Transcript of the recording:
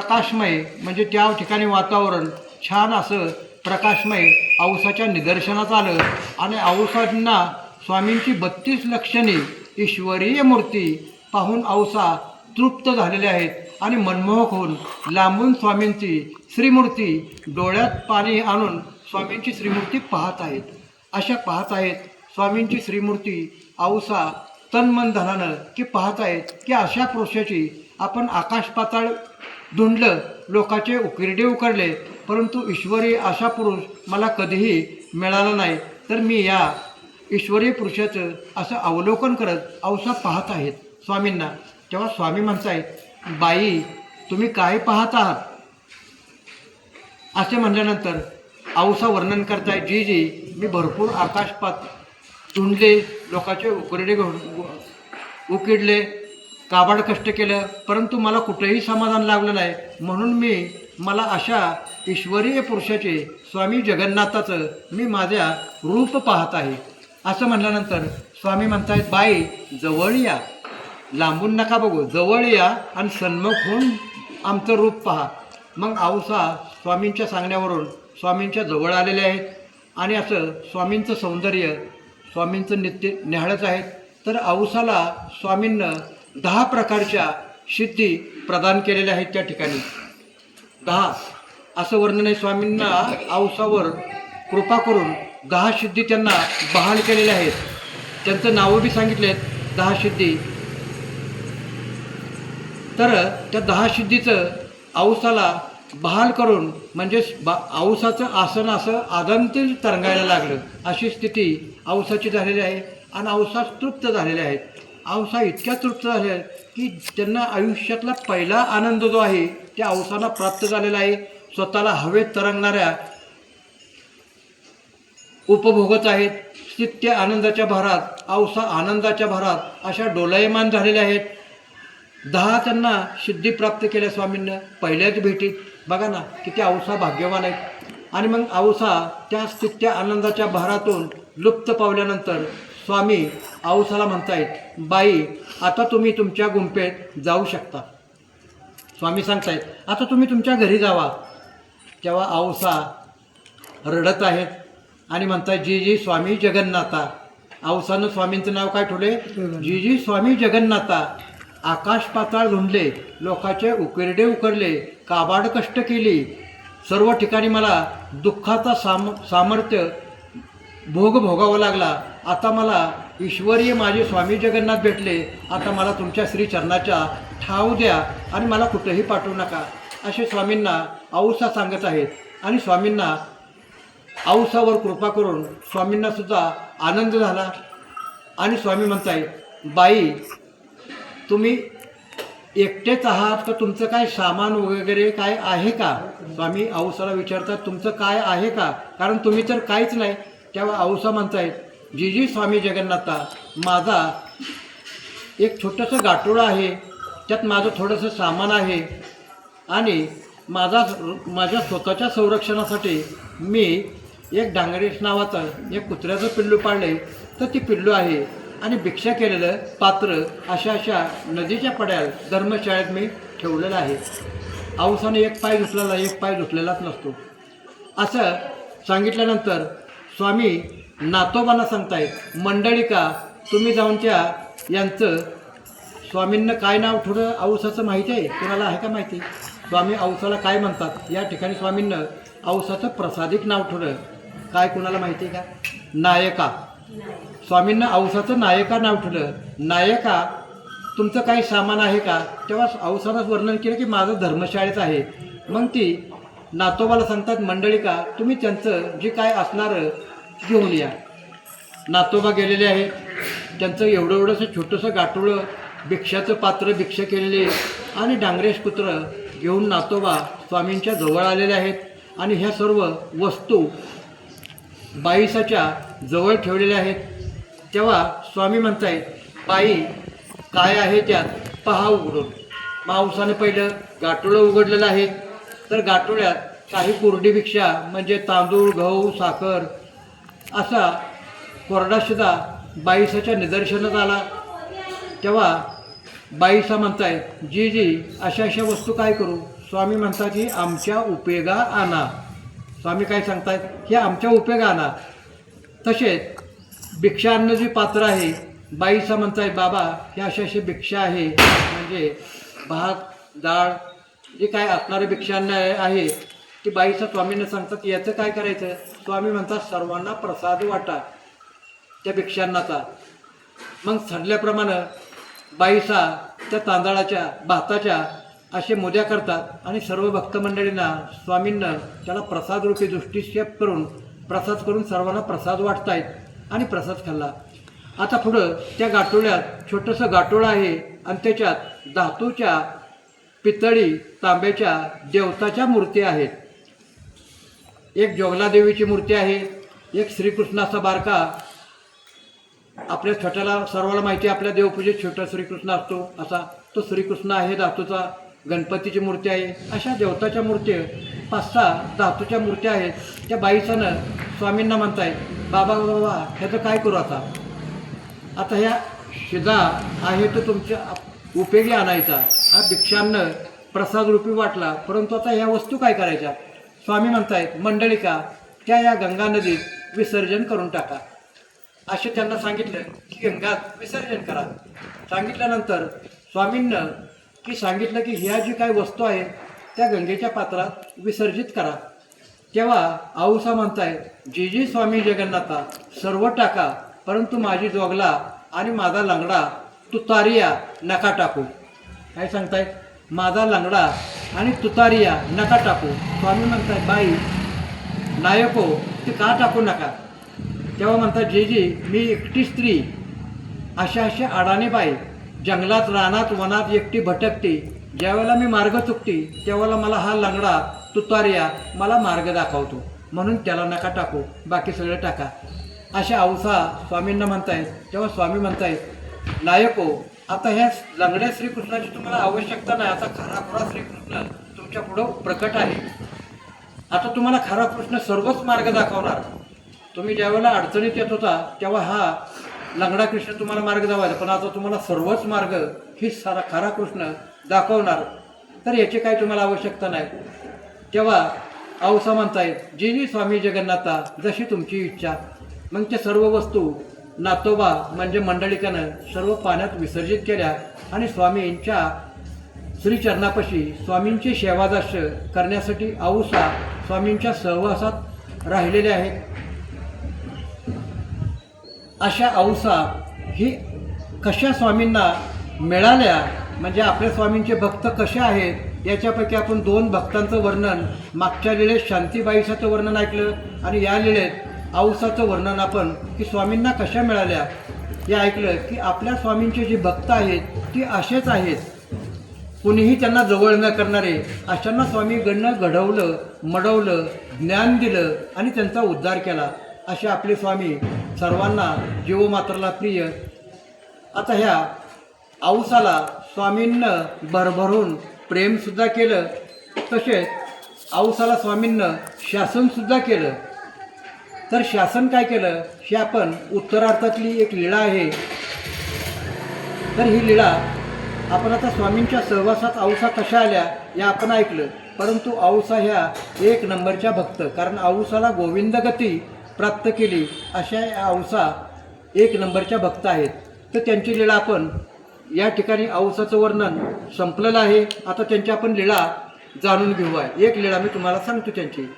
प्रकाशमय म्हणजे त्या ठिकाणी वातावरण छान असं प्रकाशमय औसाच्या निदर्शनात आलं. आणि औसांना स्वामींची बत्तीस लक्षणे ईश्वरीय मूर्ती पाहून औसा तृप्त झालेले आहेत. आणि मनमोहक होऊन लांबून स्वामींची श्रीमूर्ती डोळ्यात पाणी आणून स्वामींची श्रीमूर्ती पाहत आहेत. अशा पाहत आहेत स्वामींची श्रीमूर्ती औसा तन मन धनानं की पाहत आहेत की अशा पुरुषाची आपण आकाश पाताळ धुंडलं लोकाचे उकिरडे उकरले परंतु ईश्वरी अशा पुरुष मला कधीही मिळाला नाही तर मी या ईश्वरी पुरुषाचं असं अवलोकन करत औसा पाहत आहेत. स्वामींना तेव्हा स्वामी म्हणतायत बाई तुम्ही काय पाहत आहात? असे म्हणल्यानंतर औसा वर्णन करताय जी जी मी भरपूर आकाशपात धुंडले लोकाचे उकरडे घेऊन उकिडले काबाड कष्ट केलं परंतु मला कुठेही समाधान लागलं नाही. म्हणून मी मला अशा ईश्वरीय पुरुषाचे स्वामी जगन्नाथाचं मी माझ्या रूप पाहत आहे. असं म्हणल्यानंतर स्वामी म्हणतायत बाई जवळ या. लांबून नका बघू. जवळ या आणि सन्मुख होऊन आमचं रूप पहा. मग आऊसा स्वामींच्या सांगण्यावरून स्वामींच्या जवळ आलेले आहेत आणि असं स्वामींचं सौंदर्य स्वामींचं नित्य न्याहाळच आहेत तर आऊसाला स्वामींनं दहा प्रकारच्या सिद्धी प्रदान केलेल्या आहेत त्या ठिकाणी. दहा. असं वर्णन आहे स्वामींना औसावर कृपा करून दहा सिद्धी त्यांना बहाल केलेल्या आहेत. त्यांचं नावं बी सांगितले आहेत दहा सिद्धी. तर त्या दहा सिद्धीचं औसाला बहाल करून म्हणजे बा औसाचं आसन असं आदंती तरंगायला लागलं. अशी स्थिती औसाची झालेली आहे आणि औसा तृप्त झालेले आहेत औसा इतक्या तृप्त झाल्या की त्यांना आयुष्यातला पहिला आनंद जो आहे त्या औसाला प्राप्त झालेला आहे. स्वतःला हवेत तरंगणाऱ्या उपभोगत आहेत. स्थित्य आनंदाच्या भरात औसा आनंदाच्या भरात अशा डोलायमान झालेल्या आहेत. दहा त्यांना सिद्धी प्राप्त केल्या स्वामींना पहिल्याच भेटीत. बघा ना किती औसा भाग्यवान आहेत. आणि मग औसा त्या स्थित्य आनंदाच्या भारातून लुप्त पावल्यानंतर स्वामी औसाला म्हणतायत बाई आता तुम्ही तुमच्या गुंफेत जाऊ शकता. स्वामी सांगतायत आता तुम्ही तुमच्या घरी जावा. तेव्हा औसा रडत आहेत आणि म्हणताय जी जी स्वामी जगन्नाथा. औसानं स्वामींचं नाव काय ठेवले? जी जी स्वामी जगन्नाथा. आकाश पाताळ धुंडले लोकाचे उकिरडे उकरले काबाड कष्ट केली. सर्व ठिकाणी मला दुःखाचा साम सामर्थ्य भोग भोगावा लागला. आता मला ईश्वरीय माझे स्वामी जगन्नाथ भेटले. आता मला तुमच्या श्रीचरणाच्या ठाव द्या आणि मला कुठंही पाठवू नका. असे स्वामींना औसा सांगत आहेत. आणि स्वामींना औसावर कृपा करून स्वामींना सुद्धा आनंद झाला. आणि स्वामी म्हणताय बाई तुम्ही एकटेच आहात का? तुमचं काय सामान वगैरे काय आहे का? स्वामी औसाला विचारतात तुमचं काय आहे का? कारण तुम्ही तर काहीच नाही. तेव्हा औसा म्हणतायत जी जी स्वामी जगन्नाथा माझा एक छोटंसं गाठोडं आहे. त्यात माझं थोडंसं सामान आहे. आणि माझा माझ्या स्वतःच्या संरक्षणासाठी मी एक डांगरेश नावाचं एक कुत्र्याचं पिल्लू पाळले. तर ती पिल्लू आहे. आणि भिक्षा केलेलं पात्र अशा अशा नदीच्या पड्यात धर्मशाळेत मी ठेवलेलं आहे. औसाने एक पाय धुतलेला एक पाय धुतलेलाच नसतो. असं सांगितल्यानंतर स्वामी नातोबांना सांगतायत मंडळिका तुम्ही जाऊनच्या यांचं स्वामींना काय नाव थोडं औसाचं माहिती आहे? कुणाला आहे का माहिती? स्वामी औसाला काय म्हणतात? या ठिकाणी स्वामींना औसाचं प्रसादिक नाव ठरलं काय कुणाला माहिती आहे का? नायका. स्वामींना औसाचं नायका नाव ठेवलं नायका तुमचं काही सामान आहे का? तेव्हा औसानंच वर्णन केलं की माझं धर्मशाळेत आहे. मग ती नातोबाला सांगतात मंडळिका तुम्ही त्यांचं जे काय असणारं घेऊन या. नातोबा गेलेले आहेत. त्यांचं एवढं एवढंसं छोटंसं गाठोळं भिक्षाचं पात्र भिक्षा केलेले आणि डांगरेश पुत्र घेऊन नातोबा स्वामींच्या जवळ आलेले आहेत. आणि ह्या सर्व वस्तू बाईसाच्या जवळ ठेवलेल्या आहेत. तेव्हा स्वामी म्हणतायत बाई काय आहे त्यात? पहा उघडून. मावसाने पहिलं गाठोळं उघडलेलं आहे. तर गाठोळ्यात काही कोरडी भिक्षा म्हणजे तांदूळ गहू साखर असा कोरडासुद्धा बाईसाच्या निदर्शनात आला. तेव्हा बाईसा म्हणतायत जी जी अशा अशा वस्तू काय करू? स्वामी म्हणतात की आमच्या उपयोगा आणा. स्वामी काय सांगतायत हे आमच्या उपयोगा आणा. तसेच भिक्षा अन्न जी पात्र आहे बाईसा म्हणताय बाबा हे अशी अशी भिक्षा आहे म्हणजे भात डाळ जे काय असणारे भिक्षान्न आहे की बाईचं स्वामींना सांगतात याचं काय करायचं स्वामी म्हणतात सर्वांना प्रसाद वाटा. त्या भिक्षांनाचा. मग ठरल्याप्रमाणे बाईसा त्या तांदळाच्या भाताच्या असे मोद्या करतात आणि सर्व भक्तमंडळींना स्वामींना त्याला प्रसाद रूपी दृष्टिक्षेप करून प्रसाद करून सर्वांना प्रसाद वाटतायत आणि प्रसाद खाल्ला. आता पुढं त्या गाठोळ्यात छोटंसं गाठोळं आहे आणि त्याच्यात धातूच्या पितळी तांब्याच्या देवताच्या मूर्ती आहेत. एक जोगलादेवीची मूर्ती आहे एक श्रीकृष्णाचा बारका. आपल्या छोट्याला सर्वाला माहिती आपल्या देवपूजेत छोटा श्रीकृष्ण असतो असा तो श्रीकृष्ण आहे धातूचा गणपतीची मूर्ती आहे. अशा देवताच्या मूर्ती पाच सहा धातूच्या मूर्त्या आहेत त्या बाईसानं स्वामींना म्हणताय बाबा बाबा ह्याचं काय करू आता? आता ह्या शिदा आहे तो तुमच्या उपयोगी आणायचा. हा भिक्षांना प्रसाद रूपी वाटला परंतु आता ह्या वस्तू काय करायच्या? स्वामी म्हणतायत मंडळिका त्या या गंगा नदीत विसर्जन करून टाका. असे त्यांना सांगितलं की गंगात विसर्जन करा. सांगितल्यानंतर स्वामींना की सांगितलं की ह्या जी काही वस्तू आहे त्या गंगेच्या पात्रात विसर्जित करा. तेव्हा आऊसा म्हणताय जी जी स्वामी जगन्नाथा सर्व टाका परंतु माझी जोगला आणि माझा लंगडा तुतारिया नका टाकू. काय सांगताय माझा लंगडा आणि तुतारिया नका टाकू. स्वामी म्हणताय बाई नायको हो, ते का टाकू नका? तेव्हा म्हणतात जे जी मी एकटी स्त्री. अशा अशा अडाणे बाई. जंगलात रानात वनात एकटी भटकते. ज्यावेळेला मी मार्ग चुकते त्यावेळेला मला हा लंगडा तुतारिया मला मार्ग दाखवतो. म्हणून त्याला नका टाकू बाकी सगळं टाका. अशा अवसा स्वामींना म्हणतायत. तेव्हा स्वामी म्हणतायत नायको हो, आता ह्या लंगड्या श्रीकृष्णाची तुम्हाला आवश्यकता नाही. आता खरा श्रीकृष्ण तुमच्या पुढं प्रकट आहे. आता तुम्हाला खरा कृष्ण सर्वच मार्ग दाखवणार. तुम्ही ज्यावेळेला अडचणीत येत होता तेव्हा हा लंगडा कृष्ण तुम्हाला मार्ग दाखवायचा. पण आता तुम्हाला सर्वच मार्ग ही सारा खरा कृष्ण दाखवणार. तर याची काही तुम्हाला आवश्यकता नाही. तेव्हा औसा म्हणतायत जी जी स्वामी जगन्नाथा जशी तुमची इच्छा. मग त्या सर्व वस्तू नातोबा म्हणजे मंडळिकानं सर्व पाण्यात विसर्जित केल्या आणि स्वामींच्या श्रीचरणापाशी स्वामींची सेवादास करण्यासाठी आऊसा स्वामींच्या सहवासात राहिलेले आहेत. अशा औसा ही कशा स्वामींना मिळाल्या? म्हणजे आपल्या स्वामींचे भक्त कसे आहेत? याच्यापैकी आपण दोन भक्तांचं वर्णन मागच्या लिळेत शांतीबाईचं वर्णन ऐकलं आणि या लिळेत औसाचं वर्णन आपण की स्वामींना कशा मिळाल्या हे ऐकलं की आपल्या स्वामींचे जे भक्त आहेत ती असेच आहेत. कुणीही त्यांना जवळ न करणारे अशांना स्वामी गणनं घडवलं मडवलं ज्ञान दिलं आणि त्यांचा उद्धार केला. असे आपले स्वामी सर्वांना जीवमात्राला प्रिय. आता ह्या औसाला स्वामींनं भरभरून प्रेमसुद्धा केलं. तसेच औसाला स्वामींनं शासनसुद्धा केलं. तर शासन काय केलं? हे आपण उत्तरार्थातली एक लीळा आहे. तर ही लीळा आपण आता स्वामींच्या सहवासात औसा कशा आल्या या आपण ऐकलं. परंतु औसा ह्या एक नंबरच्या भक्त. कारण औसाला गोविंद गती प्राप्त केली अशा या औसा एक नंबरच्या भक्त आहेत. तर त्यांची लीळा आपण या ठिकाणी औसाचं वर्णन संपलेलं आहे. आता त्यांची आपण लीळा जाणून घेऊया. एक लीळा मी तुम्हाला सांगतो त्यांची.